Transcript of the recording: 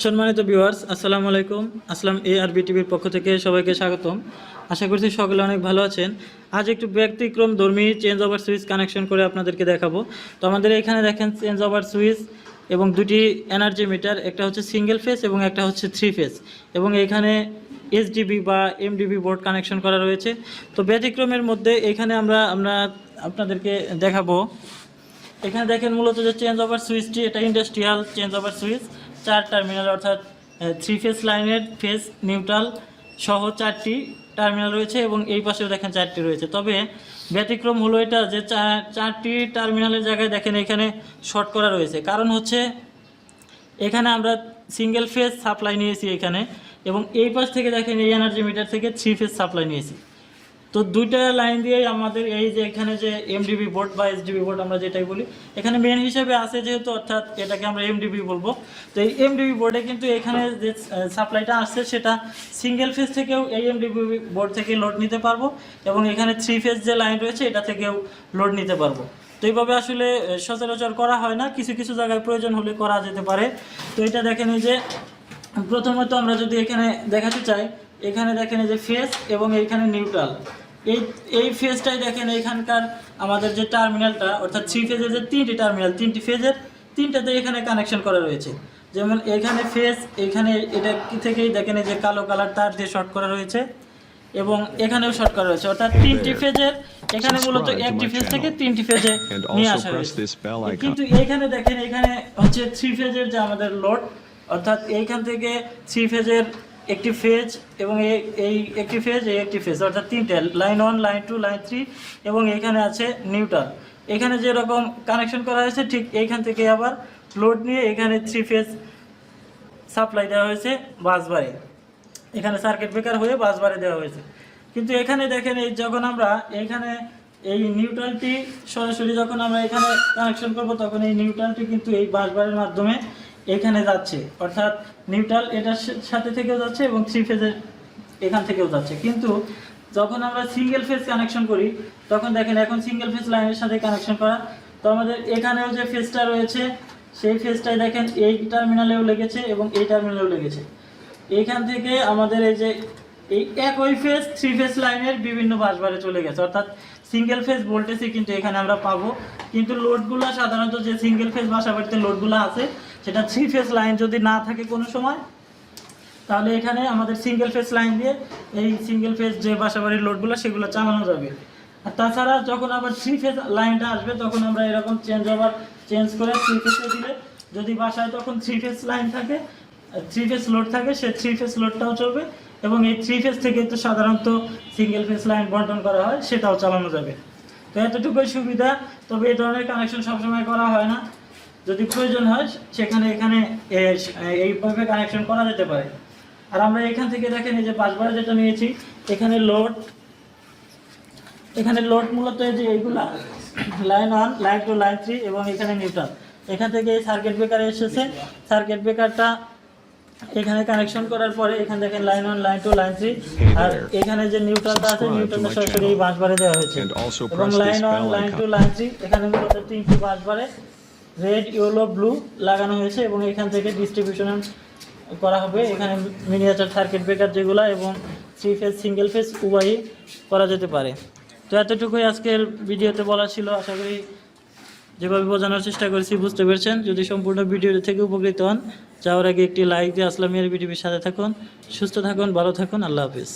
সম্মানিত ভিউয়ার্স আসসালামু আলাইকুম। আসসালাম এ আর টিভির পক্ষ থেকে সবাইকে স্বাগতম। আশা করছি সকলে অনেক ভালো আছেন। আজ একটু ব্যতিক্রম ধর্মী চেঞ্জ ওভার সুইচ কানেকশন করে আপনাদেরকে দেখাবো। তো আমাদের এখানে দেখেন চেঞ্জ ওভার সুইচ এবং দুটি এনার্জি মিটার একটা হচ্ছে সিঙ্গেল ফেস এবং একটা হচ্ছে থ্রি ফেস এবং এখানে এসডিবি বা এমডিবি বোর্ড কানেকশন করা রয়েছে। তো ব্যতিক্রমের মধ্যে এখানে আমরা আমরা আপনাদেরকে দেখাবো। এখানে দেখেন মূলত যে চেঞ্জ ওভার সুইচটি এটা ইন্ডাস্ট্রিয়াল চেঞ্জ ওভার সুইচ চার টার্মিনাল অর্থাৎ থ্রি ফেস লাইনের ফেস নিউট্রাল সহ চারটি টার্মিনাল রয়েছে এবং এই পাশেও দেখেন চারটি রয়েছে। তবে ব্যতিক্রম হলো এটা যে চারটি টার্মিনালের জায়গায় দেখেন এখানে শর্ট করা রয়েছে। কারণ হচ্ছে, এখানে আমরা সিঙ্গেল ফেজ সাপ্লাই নিয়েছি এখানে এবং এই পাশ থেকে দেখেন এই এনার্জি মিটার থেকে থ্রি ফেজ সাপ্লাই নিয়েছি। তো দুইটা লাইন দিয়েই আমাদের এই যে এখানে যে এমডিবি বোর্ড বা এসডিবি বোর্ড আমরা যেটাই বলি, এখানে মেন হিসেবে আছে যেহেতু, অর্থাৎ এটাকে আমরা এমডিবি বলব। তো এই এমডিবি বোর্ডে কিন্তু এখানে যে সাপ্লাইটা আসছে, সেটা সিঙ্গেল ফেজ থেকেও এই এমডিবি বোর্ড থেকে লোড নিতে পারব এবং এখানে থ্রি ফেজ যে লাইন রয়েছে, এটা থেকেও লোড নিতে পারব। তো এইভাবে আসলে সচরাচর করা হয় না, কিছু কিছু জায়গায় প্রয়োজন হলে করা যেতে পারে। তো এটা দেখেন যে, প্রথমত আমরা যদি এখানে দেখাতে চাই, এখানে দেখেন যে ফেস এবং এইখানে নিউট্রাল এই এই ফেজটাই দেখেন এখানকার আমাদের যে টার্মিনালটা অর্থাৎ থ্রি ফেজের যে তিনটি টার্মিনাল তিনটি ফেজের তিনটাতে এখানে কানেকশন করা রয়েছে। যেমন এখানে ফেজ এখানে এটা কি থেকেই দেখেন এই যে কালো কালার তার দিয়ে শর্ট করা রয়েছে এবং এখানেও শর্ট করা রয়েছে। অর্থাৎ তিনটি ফেজের এখানে মূলত একটি ফেজ থেকে তিনটি ফেজে নিয়ে আসা হয়েছে. কিন্তু এখানে দেখেন এখানে হচ্ছে থ্রি ফেজের যে আমাদের লোড অর্থাৎ এইখান থেকে থ্রি ফেজের একটি ফেজ এবং এই- একটি ফেজ এই একটি ফেজ অর্থাৎ তিনটে line one line two line three এবং এখানে আছে নিউট্রাল এখানে যেরকম কানেকশন করা হয়েছে, ঠিক এইখান থেকে আবার লোড নিয়ে এখানে থ্রি ফেজ সাপ্লাই দেওয়া হয়েছে বাসবারে এখানে সার্কিট ব্রেকার হয়ে বাসবারে দেওয়া হয়েছে। কিন্তু এখানে দেখেন, এই যখন আমরা এখানে এই নিউট্রালটি সরাসরি যখন আমরা এখানে কানেকশন করব, তখন এই নিউট্রালটি কিন্তু এই বাসবারের মাধ্যমে এখানে যাচ্ছে। অর্থাৎ নিউট্রাল এটার সাথে থেকেও যাচ্ছে এবং থ্রি ফেজের এখান থেকেও যাচ্ছে। কিন্তু যখন আমরা সিঙ্গেল ফেজ কানেকশন করি, তখন দেখেন এখন সিঙ্গেল ফেজ লাইনের সাথে কানেকশন করা। তো আমাদের এখানেও যে ফেজটা রয়েছে, সেই ফেজটাই দেখেন এই টার্মিনালেও লেগেছে এবং এই টার্মিনালেও লেগেছে। এইখান থেকে আমাদের এই যে এই একই ফেজ থ্রি ফেজ লাইনের বিভিন্ন বাসবারে চলে গেছে। অর্থাৎ সিঙ্গেল ফেজ ভোল্টেজই কিন্তু এখানে আমরা পাবো। কিন্তু লোডগুলো সাধারণত যে সিঙ্গেল ফেজ বাসাবাড়িতে লোডগুলো আছে সেটা থ্রি ফেস লাইন যদি না থাকে কোনো সময়, তাহলে এখানে আমাদের সিঙ্গেল ফেস লাইন দিয়ে এই সিঙ্গেল ফেস যে বাসাবাড়ির লোডগুলো সেগুলো চালানো যাবে। আর তাছাড়া যখন আবার থ্রি ফেস লাইনটা আসবে, তখন আমরা এরকম চেঞ্জ ওভার চেঞ্জ করে থ্রি ফেজে দিলে, যদি বাসায় তখন থ্রি ফেস লাইন থাকে থ্রি ফেস লোড থাকে, সে থ্রি ফেস লোডটাও চলবে এবং এই থ্রি ফেস থেকে তো সাধারণত সিঙ্গেল ফেস লাইন বন্টন করা হয়, সেটাও চালানো যাবে। তো এতটুকুই সুবিধা, তবে এই ধরনের কানেকশন সবসময় করা হয় না। যদি প্রয়োজন হয় সেখানে এখানে এইভাবে কানেকশন করা যেতে পারে। আর আমরা এখান থেকে দেখেন এই যে বাসবারে যেটা নিয়েছি এখানে লোড এখানে লোড মূলত এই যে এইগুলা line one line two line three এবং এখানে নিউট্রাল এখান থেকে এই সার্কিট ব্রেকার এসেছে। সার্কিট ব্রেকারটা এখানে কানেকশন করার পরে এখানে দেখেন line one line two line three আর এখানে যে নিউট্রালটা আছে নিউট্রালটা সরাসরি এই. বাঁশবারে দেওয়া হয়েছে। এবং line one line two line three এখানে মূলত তিনটি বাঁশবারে রেড ইয়েলো ব্লু লাগানো হয়েছে এবং এখান থেকে ডিস্ট্রিবিউশন করা হবে। এখানে মিনিয়েচার সার্কিট ব্রেকার যেগুলো এবং থ্রি ফেজ সিঙ্গেল ফেজ উভয়ই করা যেতে পারে। তো এতটুকুই আজকের ভিডিওতে বলা ছিল। আশা করি যেভাবে বোঝানোর চেষ্টা করেছি বুঝতে পেরেছেন। যদি সম্পূর্ণ ভিডিও থেকে উপকৃত হন, যাওয়ার আগে একটি লাইক দিয়ে আসলামিয়ার ভিডিওর সাথে থাকুন। সুস্থ থাকুন, ভালো থাকুন, আল্লাহ হাফিজ।